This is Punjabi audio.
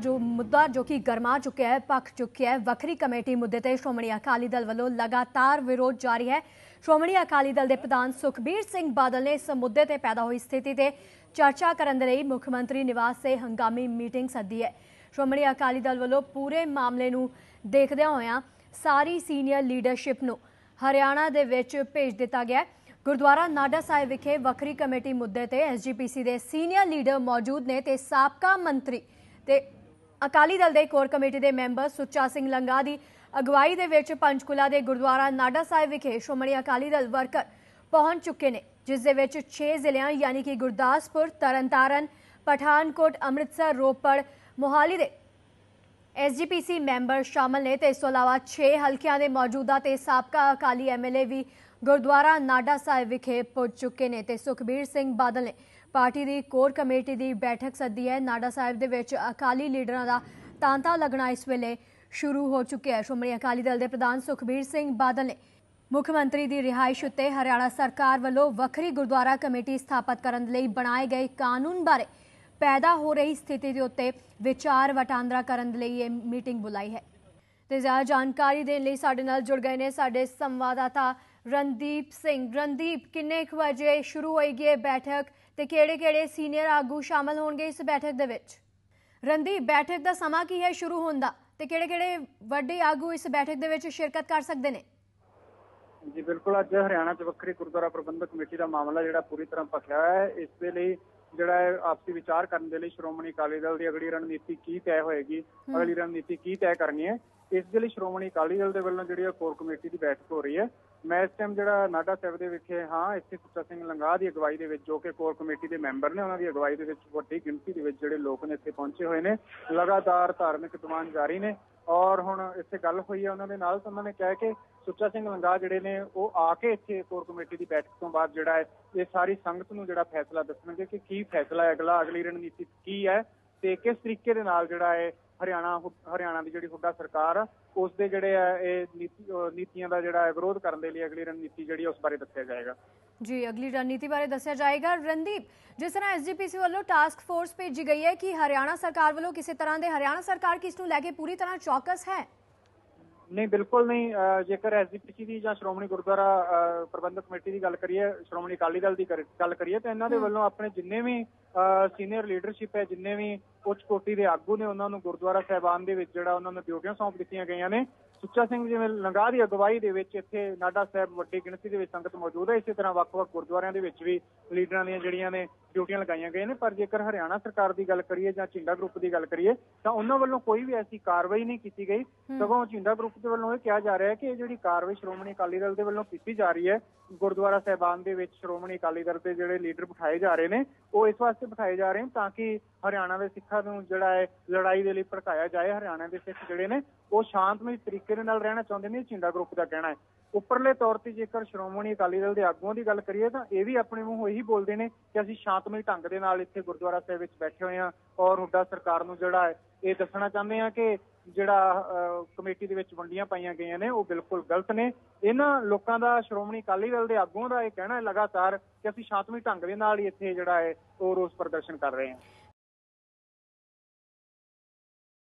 ਜੋ ਮੁੱਦਾ ਜੋ ਕਿ ਗਰਮਾ ਚੁੱਕਿਆ ਹੈ ਪੱਕ ਚੁੱਕਿਆ ਹੈ, ਵੱਖਰੀ ਕਮੇਟੀ ਮੁੱਦੇ ਤੇ ਸ਼੍ਰੋਮਣੀ ਅਕਾਲੀ ਦਲ ਵੱਲੋਂ ਲਗਾਤਾਰ ਵਿਰੋਧ ਜਾਰੀ ਹੈ। ਸ਼੍ਰੋਮਣੀ ਅਕਾਲੀ ਦਲ ਦੇ ਪ੍ਰਧਾਨ ਸੁਖਬੀਰ ਸਿੰਘ ਬਾਦਲ ਨੇ ਇਸ ਮੁੱਦੇ ਤੇ ਪੈਦਾ ਹੋਈ ਸਥਿਤੀ ਤੇ ਚਰਚਾ ਕਰਨ ਦੇ ਲਈ ਮੁੱਖ ਮੰਤਰੀ ਨਿਵਾਸ ਤੇ ਹੰਗਾਮੀ ਮੀਟਿੰਗ ਸੱਦੀ ਹੈ। ਸ਼੍ਰੋਮਣੀ ਅਕਾਲੀ ਦਲ ਵੱਲੋਂ ਪੂਰੇ ਮਾਮਲੇ ਨੂੰ ਦੇਖਦਿਆਂ ਹੋਇਆਂ ਸਾਰੀ ਸੀਨੀਅਰ ਲੀਡਰਸ਼ਿਪ ਨੂੰ ਹਰਿਆਣਾ ਦੇ ਵਿੱਚ ਭੇਜ ਦਿੱਤਾ ਗਿਆ ਗੁਰਦੁਆਰਾ ਨਾਡਾ ਸਾਹਿਬ ਵਿਖੇ ਵੱਖਰੀ ਕਮੇਟੀ ਮੁੱਦੇ ਤੇ ਐਸਜੀਪੀਸੀ ਦੇ ਸੀਨੀਅਰ ਲੀਡਰ ਮੌਜੂਦ ਨੇ ਤੇ ਸਾਬਕਾ ਮੰਤਰੀ ਤੇ ਅਕਾਲੀ ਦਲ ਦੇ ਕੋਰ ਕਮੇਟੀ ਦੇ ਮੈਂਬਰ ਸੁੱਚਾ ਸਿੰਘ ਲੰਗਾ ਦੀ ਅਗਵਾਈ ਦੇ ਵਿੱਚ ਪੰਚਕੁਲਾ ਦੇ ਗੁਰਦੁਆਰਾ ਨਾਡਾ ਸਾਹਿਬ ਵਿਖੇ ਸ਼੍ਰੋਮਣੀ ਅਕਾਲੀ ਦਲ ਵਰਕਰ ਪਹੁੰਚ ਚੁੱਕੇ ਨੇ, ਜਿਸ ਦੇ ਵਿੱਚ 6 ਜ਼ਿਲ੍ਹਿਆਂ ਯਾਨੀ ਕਿ ਗੁਰਦਾਸਪੁਰ, ਤਰਨਤਾਰਨ, ਪਠਾਨਕੋਟ, ਅੰਮ੍ਰਿਤਸਰ, ਰੋਪੜ, ਮੋਹਾਲੀ ਦੇ ਐਸਜੀਪੀਸੀ ਮੈਂਬਰ ਸ਼ਾਮਲ ਨੇ ਤੇ ਇਸ ਤੋਂ ਇਲਾਵਾ 6 ਹਲਕਿਆਂ ਦੇ ਮੌਜੂਦਾ ਤੇ ਸਾਬਕਾ ਅਕਾਲੀ ਐਮਐਲਏ ਵੀ ਗੁਰਦੁਆਰਾ ਨਾਡਾ ਸਾਹਿਬ ਵਿਖੇ ਪਹੁੰਚ ਚੁੱਕੇ ਨੇ ਤੇ ਸੁਖਬੀਰ ਸਿੰਘ ਬਾਦਲ ਨੇ ਪਾਰਟੀ ਦੀ ਕੋਰ ਕਮੇਟੀ ਦੀ ਬੈਠਕ ਸੱਦੀ ਹੈ। ਨਾਡਾ ਸਾਹਿਬ ਦੇ ਵਿੱਚ ਅਕਾਲੀ ਲੀਡਰਾਂ ਦਾ ਤਾਂਤਾ ਲੱਗਣਾ ਇਸ ਵੇਲੇ ਸ਼ੁਰੂ ਹੋ ਚੁੱਕਿਆ ਹੈ। ਸ਼੍ਰੋਮਣੀ ਅਕਾਲੀ ਦਲ ਦੇ ਪ੍ਰਧਾਨ ਸੁਖਬੀਰ ਸਿੰਘ ਬਾਦਲ ਨੇ ਮੁੱਖ ਮੰਤਰੀ ਦੀ ਰਿਹਾਇਸ਼ ਉੱਤੇ ਹਰਿਆਣਾ ਸਰਕਾਰ ਵੱਲੋਂ ਵੱਖਰੀ ਗੁਰਦੁਆਰਾ ਕਮੇਟੀ ਸਥਾਪਿਤ ਕਰਨ ਲਈ ਬਣਾਏ ਗਏ ਕਾਨੂੰਨ ਬਾਰੇ ਪੈਦਾ ਹੋ ਰਹੀ ਸਥਿਤੀ ਦੇ ਉੱਤੇ ਵਿਚਾਰ ਵਟਾਂਦਰਾ ਕਰਨ ਲਈ ਇਹ ਮੀਟਿੰਗ ਬੁਲਾਈ ਹੈ। ਤੇ ਜ਼ਿਆਦਾ ਜਾਣਕਾਰੀ ਦੇਣ ਲਈ ਸਾਡੇ ਨਾਲ ਜੁੜ ਗਏ ਨੇ ਸਾਡੇ ਸੰਵਾਦਦਾਤਾ ਰਣਦੀਪ ਸਿੰਘ। ਰਣਦੀਪ ਕਿੰਨੇ ਕੁ ਵਜੇ ਸ਼ੁਰੂ ਹੋਏਗੀ ਇਹ ਬੈਠਕ ਤੇ ਕਿਹੜੇ-ਕਿਹੜੇ ਸੀਨੀਅਰ ਆਗੂ ਸ਼ਾਮਲ ਹੋਣਗੇ ਇਸ ਬੈਠਕ ਦੇ ਵਿੱਚ? ਰਣਦੀਪ ਬੈਠਕ ਦਾ ਸਮਾਂ ਕੀ ਹੈ ਸ਼ੁਰੂ ਹੋਣ ਦਾ ਤੇ ਕਿਹੜੇ-ਕਿਹੜੇ ਵੱਡੇ ਆਗੂ ਇਸ ਬੈਠਕ ਦੇ ਵਿੱਚ ਸ਼ਿਰਕਤ ਕਰ ਸਕਦੇ ਨੇ? ਜੀ ਬਿਲਕੁਲ ਅੱਜ ਹਰਿਆਣਾ 'ਚ ਵੱਖਰੀ ਗੁਰਦੁਆਰਾ ਪ੍ਰਬੰਧਕ ਕਮੇਟੀ ਦਾ ਮਾਮਲਾ ਜਿਹੜਾ ਪੂਰੀ ਤਰ੍ਹਾਂ ਹੋਇਆ ਹੈ। ਇਸ ਦੇ ਲਈ ਜਿਹੜਾ ਹੈ ਆਪਸੀ ਵਿਚਾਰ ਕਰਨ ਦੇ ਲਈ ਸ਼੍ਰੋਮਣੀ ਅਕਾਲੀ ਦਲ ਦੀ ਅਗਲੀ ਰਣਨੀਤੀ ਕੀ ਤੈਅ ਹੋਏਗੀ ਅਗਲੀ ਰਣਨੀਤੀ ਕੀ ਤੈਅ ਕਰਨੀ ਹੈ ਇਸ ਦੇ ਲਈ ਸ਼੍ਰੋਮਣੀ ਅਕਾਲੀ ਦਲ ਦੇ ਵੱਲੋਂ ਜਿਹੜੀ ਕੋਰ ਕਮੇਟੀ ਦੀ ਬੈਠਕ ਹੋ ਰਹੀ ਹੈ। ਮੈਂ ਇਸ ਟਾਈਮ ਜਿਹੜਾ ਨਾਡਾ ਸਾਹਿਬ ਦੇ ਵਿਖੇ, ਹਾਂ, ਇੱਥੇ ਸੁੱਚਾ ਸਿੰਘ ਲੰਗਾ ਦੀ ਅਗਵਾਈ ਦੇ ਵਿੱਚ, ਜੋ ਕਿ ਕੋਰ ਕਮੇਟੀ ਦੇ ਮੈਂਬਰ ਨੇ, ਉਹਨਾਂ ਦੀ ਅਗਵਾਈ ਦੇ ਵਿੱਚ ਵੱਡੀ ਗਿਣਤੀ ਦੇ ਵਿੱਚ ਜਿਹੜੇ ਲੋਕ ਨੇ ਇੱਥੇ ਪਹੁੰਚੇ ਹੋਏ ਨੇ, ਲਗਾਤਾਰ ਧਾਰਮਿਕ ਦੀਵਾਨ ਜਾਰੀ ਨੇ ਔਰ ਹੁਣ ਇੱਥੇ ਗੱਲ ਹੋਈ ਹੈ ਉਹਨਾਂ ਦੇ ਨਾਲ, ਤਾਂ ਉਹਨਾਂ ਨੇ ਕਿਹਾ ਕਿ ਸੁੱਚਾ ਸਿੰਘ ਲੰਗਾ ਜਿਹੜੇ ਨੇ, ਉਹ ਆ ਕੇ ਇੱਥੇ ਕੋਰ ਕਮੇਟੀ ਦੀ ਬੈਠਕ ਤੋਂ ਬਾਅਦ ਜਿਹੜਾ ਹੈ, ਇਹ ਸਾਰੀ ਸੰਗਤ ਨੂੰ ਜਿਹੜਾ ਫੈਸਲਾ ਦੱਸਣਗੇ ਕਿ ਕੀ ਫੈਸਲਾ ਹੈ, ਅਗਲਾ ਅਗਲੀ ਰਣਨੀਤੀ ਕੀ ਹੈ ਤੇ ਕਿਸ ਤਰੀਕੇ ਦੇ ਨਾਲ ਜਿਹੜਾ ਹੈ ਹਰਿਆਣਾ ਹਰਿਆਣਾ ਦੀ ਜਿਹੜੀ ਹੁੱਡਾ ਸਰਕਾਰ ਉਸ ਦੇ ਜਿਹੜੇ ਆ ਇਹ ਨੀਤੀਆਂ ਦਾ ਜਿਹੜਾ ਹੈ ਵਿਰੋਧ ਕਰਨ ਦੇ ਲਈ ਅਗਲੀ ਰਣਨੀਤੀ ਜਿਹੜੀ ਉਸ ਬਾਰੇ ਦੱਸਿਆ ਜਾਏਗਾ। ਜੀ ਅਗਲੀ ਰਣਨੀਤੀ ਬਾਰੇ ਦੱਸਿਆ ਜਾਏਗਾ। ਰਣਦੀਪ ਜਿਸ ਤਰ੍ਹਾਂ ਐਸਜੀਪੀਸੀ ਵੱਲੋਂ ਟਾਸਕ ਫੋਰਸ ਭੇਜੀ ਗਈ ਹੈ ਕਿ ਹਰਿਆਣਾ ਸਰਕਾਰ ਵੱਲੋਂ ਕਿਸੇ ਤਰ੍ਹਾਂ ਦੇ ਹਰਿਆਣਾ ਸਰਕਾਰ ਕਿਸ ਨੂੰ ਲੈ ਕੇ ਪੂਰੀ ਤਰ੍ਹਾਂ ਚੌਕਸ ਹੈ? ਨਹੀਂ ਬਿਲਕੁਲ ਨਹੀਂ। ਜੇਕਰ ਐਸਜੀਪੀਸੀ ਦੀ ਜਾਂ ਸ਼੍ਰੋਮਣੀ ਗੁਰਦੁਆਰਾ ਪ੍ਰਬੰਧਕ ਕਮੇਟੀ ਦੀ ਗੱਲ ਕਰੀਏ ਸ਼੍ਰੋਮਣੀ ਅਕਾਲੀ ਦਲ ਦੀ ਗੱਲ ਕਰੀਏ ਤਾਂ ਇਹਨਾਂ ਦੇ ਵੱਲੋਂ ਆਪਣੇ ਜਿੰਨੇ ਵੀ ਸੀਨੀਅਰ ਲੀਡਰਸ਼ਿਪ ਹੈ ਜਿੰਨੇ ਵੀ ਉੱਚ ਕੋਟੀ ਦੇ ਆਗੂ ਨੇ ਉਹਨਾਂ ਨੂੰ ਗੁਰਦੁਆਰਾ ਸਾਹਿਬਾਨ ਦੇ ਵਿੱਚ ਜਿਹੜਾ ਉਹਨਾਂ ਨੂੰ ਡਿਊਟੀਆਂ ਸੌਂਪ ਦਿੱਤੀਆਂ ਗਈਆਂ ਨੇ। ਸੁੱਚਾ ਸਿੰਘ ਜਿਵੇਂ ਲੰਗਾ ਦੀ ਅਗਵਾਈ ਦੇ ਵਿੱਚ ਇੱਥੇ ਨਾਡਾ ਸਾਹਿਬ ਵੱਡੀ ਗਿਣਤੀ ਦੇ ਵਿੱਚ ਸੰਗਤ ਮੌਜੂਦ ਹੈ ਇਸੇ ਤਰ੍ਹਾਂ ਵੱਖ-ਵੱਖ ਗੁਰਦੁਆਰਿਆਂ ਦੇ ਵਿੱਚ ਵੀ ਲੀਡਰਾਂ ਦੀਆਂ ਜਿਹੜੀਆਂ ਨੇ ਡਿਊਟੀਆਂ ਲਗਾਈਆਂ ਗਈਆਂ ਨੇ। ਪਰ ਜੇਕਰ ਹਰਿਆਣਾ ਸਰਕਾਰ ਦੀ ਗੱਲ ਕਰੀਏ ਜਾਂ ਚਿੰਡਾ ਗਰੁੱਪ ਦੀ ਗੱਲ ਕਰੀਏ ਤਾਂ ਉਹਨਾਂ ਵੱਲੋਂ ਕੋਈ ਵੀ ਐਸੀ ਕਾਰਵਾਈ ਨਹੀਂ ਕੀਤੀ ਗਈ। ਸਗੋਂ ਚਿੰਡਾ ਗਰੁੱਪ ਦੇ ਵੱਲੋਂ ਇਹ ਕਿਹਾ ਜਾ ਰਿਹਾ ਹੈ ਕਿ ਇਹ ਜਿਹੜੀ ਕਾਰਵਾਈ ਸ਼੍ਰੋਮਣੀ ਅਕਾਲੀ ਦਲ ਦੇ ਵੱਲੋਂ ਕੀਤੀ ਜਾ ਰਹੀ ਹੈ ਗੁਰਦੁਆਰਾ ਸਾਹਿਬਾਨ ਦੇ ਵਿੱਚ ਸ਼੍ਰੋਮਣੀ ਅਕਾਲੀ ਦਲ ਦੇ ਜਿਹੜੇ ਲੀਡਰ ਬਿਠਾਏ ਜਾ ਰਹੇ ਨੇ ਉਹ ਇਸ ਵਾਸਤੇ ਬਿਠਾਏ ਜਾ ਰਹੇ ਨੇ ਤਾਂ ਕਿ ਹਰਿਆਣਾ ਦੇ ਸਿੱਖਾਂ ਨੂੰ ਜਿਹੜਾ ਹੈ ਲੜਾਈ ਦੇ ਲਈ ਭੜਕਾਇਆ ਜਾਏ। ਹਰਿਆਣਾ ਦੇ ਸਿੱਖ ਜਿਹੜੇ ਨੇ, ਉਹ ਸ਼ਾਂਤਮਈ ਤਰੀਕੇ ਦੇ ਨਾਲ ਰਹਿਣਾ ਚਾਹੁੰਦੇ ਨੇ। ਚਿੰਡਾ ਗਰੁੱਪ ਦਾ ਕਹਿਣਾ ਹੈ। ਉੱਪਰਲੇ ਤੌਰ ਤੇ ਜੇਕਰ ਸ਼੍ਰੋਮਣੀ ਅਕਾਲੀ ਦਲ ਦੇ ਆਗੂਆਂ ਦੀ ਗੱਲ ਕਰੀਏ ਤਾਂ ਇਹ ਵੀ ਆਪਣੇ ਮੂੰਹੋਂ ਇਹੀ ਬੋਲਦੇ ਨੇ ਕਿ ਅਸੀਂ ਸ਼ਾਂਤਮਈ ਢੰਗ ਦੇ ਨਾਲ ਇੱਥੇ ਗੁਰਦੁਆਰਾ ਸਾਹਿਬ ਵਿੱਚ ਬੈਠੇ ਹੋਏ ਹਾਂ ਔਰ ਹੁੱਡਾ ਸਰਕਾਰ ਨੂੰ ਜਿਹੜਾ ਹੈ ਇਹ ਦੱਸਣਾ ਚਾਹੁੰਦੇ ਹਾਂ ਕਿ ਜਿਹੜਾ ਕਮੇਟੀ ਦੇ ਵਿੱਚ ਵੰਡੀਆਂ ਪਾਈਆਂ ਗਈਆਂ ਨੇ, ਉਹ ਬਿਲਕੁਲ ਗਲਤ ਨੇ। ਇਹਨਾਂ ਲੋਕਾਂ ਦਾ ਸ਼੍ਰੋਮਣੀ ਅਕਾਲੀ ਦਲ ਦੇ ਆਗੂਆਂ ਦਾ ਇਹ ਕਹਿਣਾ ਹੈ ਲਗਾਤਾਰ ਕਿ ਅਸੀਂ ਸ਼ਾਂਤਮਈ ਢੰਗ ਦੇ ਨਾਲ ਹੀ ਇੱਥੇ ਜਿਹੜਾ ਹੈ ਉਹ ਰੋਸ ਪ੍ਰਦਰਸ਼ਨ ਕਰ ਰਹੇ ਹਾਂ।